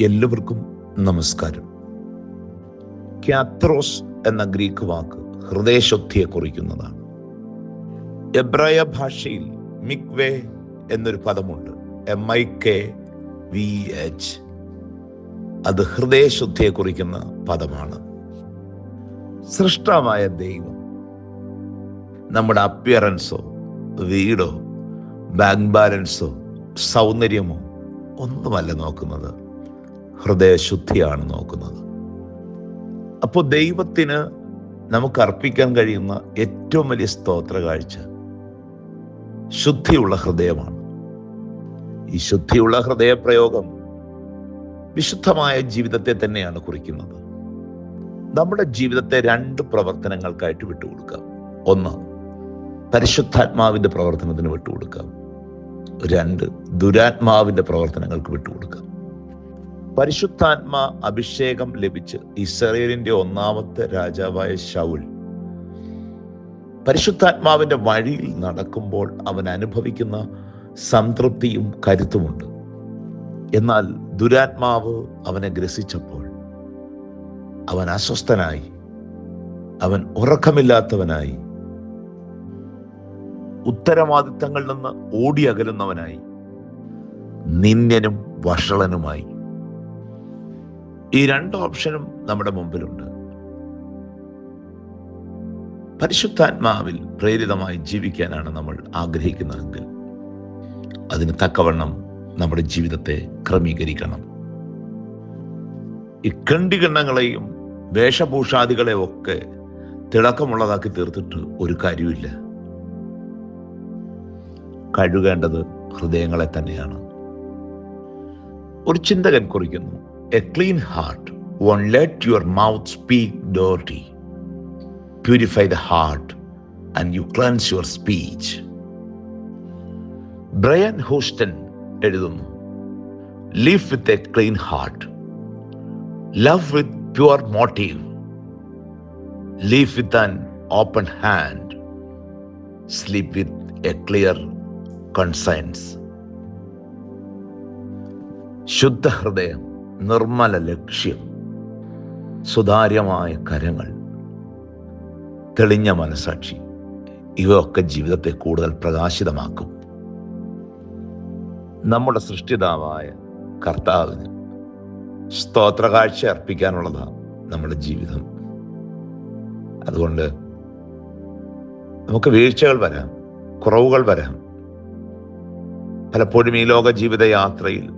എല്ലാവർക്കും നമസ്കാരം. ക്യാത്രോസ് എന്ന ഗ്രീക്ക് വാക്ക് ഹൃദയശുദ്ധിയെ കുറിക്കുന്നതാണ്. എബ്രായ ഭാഷയിൽ മിക്വേ എന്നൊരു പദമുണ്ട്. M I K V H അത് ഹൃദയശുദ്ധിയെ കുറിക്കുന്ന പദമാണ്. സൃഷ്ടാവായ ദൈവം നമ്മുടെ അപ്പിയറൻസോ വീടോ ബാങ്ക് ബാലൻസോ സൗന്ദര്യമോ ഒന്നുമല്ല നോക്കുന്നത്. ഹൃദയശുദ്ധിയാണ് നോക്കുന്നത്. അപ്പോൾ ദൈവത്തിന് നമുക്ക് അർപ്പിക്കാൻ കഴിയുന്ന ഏറ്റവും വലിയ സ്തോത്ര കാഴ്ച ശുദ്ധിയുള്ള ഹൃദയമാണ്. ഈ ശുദ്ധിയുള്ള ഹൃദയപ്രയോഗം വിശുദ്ധമായ ജീവിതത്തെ തന്നെയാണ് കുറിക്കുന്നത്. നമ്മുടെ ജീവിതത്തെ രണ്ട് പ്രവർത്തനങ്ങൾക്കായിട്ട് വിട്ടുകൊടുക്കാം. ഒന്ന് പരിശുദ്ധാത്മാവിന്റെ പ്രവർത്തനത്തിന് വിട്ടുകൊടുക്കാം. രണ്ട് ദുരാത്മാവിന്റെ പ്രവർത്തനങ്ങൾക്ക് വിട്ടുകൊടുക്കാം. പരിശുദ്ധാത്മ അഭിഷേകം ലഭിച്ച് ഇസ്രയേലിന്റെ ഒന്നാമത്തെ രാജാവായ ശൗൽ പരിശുദ്ധാത്മാവിന്റെ വഴിയിൽ നടക്കുമ്പോൾ അവൻ അനുഭവിക്കുന്ന സംതൃപ്തിയും കരുത്തുമുണ്ട്. എന്നാൽ ദുരാത്മാവ് അവനെ ഗ്രസിച്ചപ്പോൾ അവൻ അസ്വസ്ഥനായി അവൻ ഉറക്കമില്ലാത്തവനായി ഉത്തരവാദിത്തങ്ങളിൽ നിന്ന് ഓടിയകലുന്നവനായി നിന്ദ്യനും വഷളനുമായി. ഈ രണ്ട് ഓപ്ഷനും നമ്മുടെ മുമ്പിലുണ്ട്. പരിശുദ്ധാത്മാവിൽ പ്രേരിതമായി ജീവിക്കാനാണ് നമ്മൾ ആഗ്രഹിക്കുന്നതെങ്കിൽ അതിന് തക്കവണ്ണം നമ്മുടെ ജീവിതത്തെ ക്രമീകരിക്കണം. ഈ കണ്ടികണ്ണങ്ങളെയും വേഷഭൂഷാദികളെയും ഒക്കെ തിളക്കമുള്ളതാക്കി തീർത്തിട്ട് ഒരു കാര്യമില്ല കഴുകേണ്ടത് ഹൃദയങ്ങളെ തന്നെയാണ്. ഒരു ചിന്തകൻ കുറിക്കുന്നു. a clean heart one let your mouth speak dirty purify the heart and you cleanse your speech Brian Houston എഴുതുന്നു live with a clean heart love with pure motive live with an open hand sleep with a clear conscience ശുദ്ധ ഹൃദയം നിർമ്മല ലക്ഷ്യം സുതാര്യമായ കരങ്ങൾ തെളിഞ്ഞ മനസാക്ഷി ഇവയൊക്കെ ജീവിതത്തെ കൂടുതൽ പ്രകാശിതമാക്കും. നമ്മുടെ സൃഷ്ടിതാവായ കർത്താവിന് സ്തോത്രകാഴ്ച അർപ്പിക്കാനുള്ളതാണ് നമ്മുടെ ജീവിതം. അതുകൊണ്ട് നമുക്ക് വീഴ്ചകൾ വരാം കുറവുകൾ വരാം. പലപ്പോഴും ഈ ലോക ജീവിത യാത്രയിൽ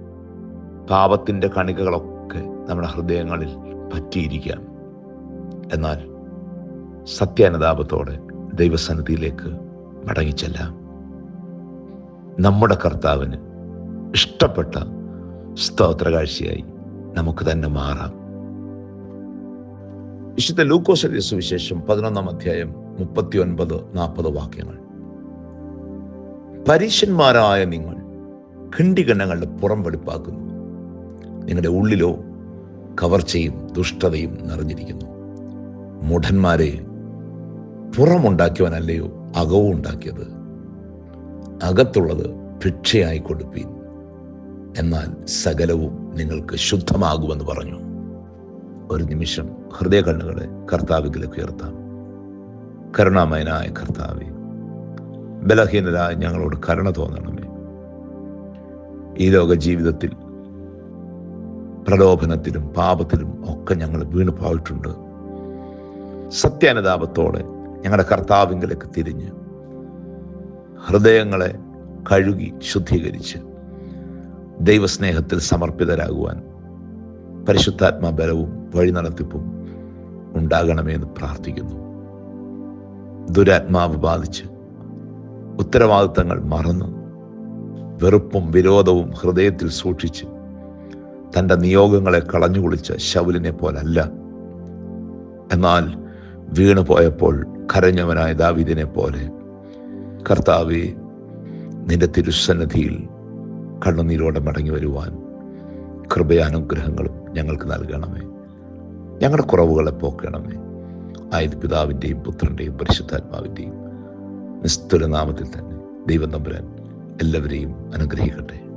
പാപത്തിന്റെ കണികകളൊക്കെ നമ്മുടെ ഹൃദയങ്ങളിൽ പറ്റിയിരിക്കാം എന്നാൽ സത്യാനുതാപത്തോടെ ദൈവസന്നിധിയിലേക്ക് മടങ്ങിച്ചെല്ലാം. നമ്മുടെ കർത്താവിന് ഇഷ്ടപ്പെട്ട സ്തോത്രകാഴ്ചയായി നമുക്ക് തന്നെ മാറാം. വിശുദ്ധ ലൂക്കോസ് സുവിശേഷം പതിനൊന്നാം അധ്യായം മുപ്പത്തി ഒൻപത് നാൽപ്പത് വാക്യങ്ങൾ. പരീശന്മാരായ നിങ്ങൾ ഖണ്ഡികണ്ണങ്ങളുടെ പുറം വെടിപ്പാക്കുന്നു നിങ്ങളുടെ ഉള്ളിലോ കവർച്ചയും ദുഷ്ടതയും നിറഞ്ഞിരിക്കുന്നു. മൂഢന്മാരെ പുറമുണ്ടാക്കിയവനല്ലയോ അകവും ഉണ്ടാക്കിയത്. അകത്തുള്ളത് ഭിക്ഷയായി കൊടുപ്പീൻ. എന്നാൽ സകലവും നിങ്ങൾക്ക് ശുദ്ധമാകുമെന്ന് പറഞ്ഞു. ഒരു നിമിഷം ഹൃദയ കണ്ണുകളെ കർത്താവിലേക്ക് ഉയർത്താം. കരുണാമയനായ കർത്താവെ ബലഹീനരായ ഞങ്ങളോട് കരുണ തോന്നണമേ. ഈ ലോക ജീവിതത്തിൽ പ്രലോഭനത്തിലും പാപത്തിലും ഒക്കെ ഞങ്ങൾ വീണ് പോയിട്ടുണ്ട്. സത്യാനുതാപത്തോടെ ഞങ്ങളുടെ കർത്താവിങ്കിലേക്ക് തിരിഞ്ഞ് ഹൃദയങ്ങളെ കഴുകി ശുദ്ധീകരിച്ച് ദൈവസ്നേഹത്തിൽ സമർപ്പിതരാകുവാൻ പരിശുദ്ധാത്മാ ബലവും വഴി നടത്തിപ്പും ഉണ്ടാകണമെന്ന് പ്രാർത്ഥിക്കുന്നു. ദുരാത്മാവ് ബാധിച്ച് ഉത്തരവാദിത്തങ്ങൾ മറന്ന് വെറുപ്പും വിരോധവും ഹൃദയത്തിൽ സൂക്ഷിച്ച് തന്റെ നിയോഗങ്ങളെ കളഞ്ഞു കുളിച്ച ശൗലിനെ പോലല്ല. എന്നാൽ വീണു പോയപ്പോൾ കരഞ്ഞവനായ ദാവിദിനെ പോലെ കർത്താവെ നിന്റെ തിരുസന്നിധിയിൽ കണ്ണുനീരോടെ മടങ്ങി വരുവാൻ കൃപയാനുഗ്രഹങ്ങളും ഞങ്ങൾക്ക് നൽകണമേ. ഞങ്ങളുടെ കുറവുകളെ പോക്കണമേ. ആയത് പിതാവിന്റെയും പുത്രന്റെയും പരിശുദ്ധാത്മാവിന്റെയും നിസ്തുലനാമത്തിൽ തന്നെ ദൈവം തമ്പുരാൻ എല്ലാവരെയും അനുഗ്രഹിക്കട്ടെ.